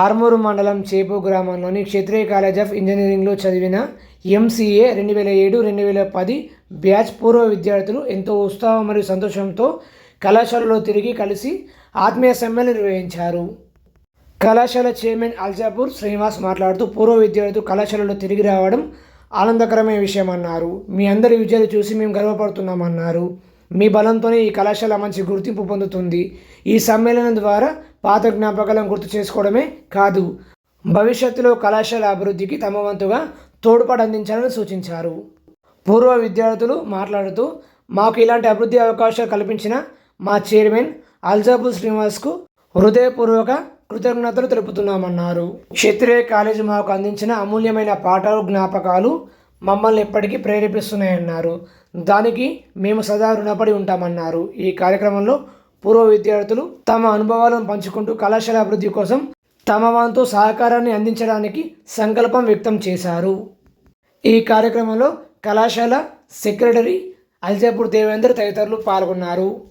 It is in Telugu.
ఆర్మూరు మండలం చేపు గ్రామంలోని క్షత్రియ కాలేజ్ ఆఫ్ ఇంజనీరింగ్లో చదివిన ఎంసీఏ రెండు వేల ఏడు రెండు వేల పది బ్యాచ్ పూర్వ విద్యార్థులు ఎంతో ఉత్సాహం మరియు సంతోషంతో కళాశాలలో తిరిగి కలిసి ఆత్మీయ సమ్మేళనం నిర్వహించారు. కళాశాల చైర్మన్ అల్జాపూర్ శ్రీనివాస్ మాట్లాడుతూ పూర్వ విద్యార్థులు కళాశాలలో తిరిగి రావడం ఆనందకరమైన విషయం అన్నారు. మీ అందరి విజయాలు చూసి మేము గర్వపడుతున్నామన్నారు. మీ బలంతోనే ఈ కళాశాల మంచి గుర్తింపు పొందుతుంది. ఈ సమ్మేళనం ద్వారా పాత జ్ఞాపకాలను గుర్తు చేసుకోవడమే కాదు. భవిష్యత్తులో కళాశాల అభివృద్ధికి తమ వంతుగా తోడ్పాటు అందించాలని సూచించారు. పూర్వ విద్యార్థులు మాట్లాడుతూ మాకు ఇలాంటి అభివృద్ధి అవకాశాలు కల్పించిన మా చైర్మన్ అల్జాబుల్ శ్రీనివాస్కు హృదయపూర్వక కృతజ్ఞతలు తెలుపుతున్నామన్నారు. క్షత్రియ కాలేజీ మాకు అందించిన అమూల్యమైన పాఠాలు జ్ఞాపకాలు మమ్మల్ని ఎప్పటికీ ప్రేరేపిస్తున్నాయన్నారు. దానికి మేము సదా రుణపడి ఉంటామన్నారు. ఈ కార్యక్రమంలో పూర్వ విద్యార్థులు తమ అనుభవాలను పంచుకుంటూ కళాశాల అభివృద్ధి కోసం తమ వంతు సహకారాన్ని అందించడానికి సంకల్పం వ్యక్తం చేశారు. ఈ కార్యక్రమంలో కళాశాల సెక్రటరీ అల్జాపూర్ దేవేందర్ తదితరులు పాల్గొన్నారు.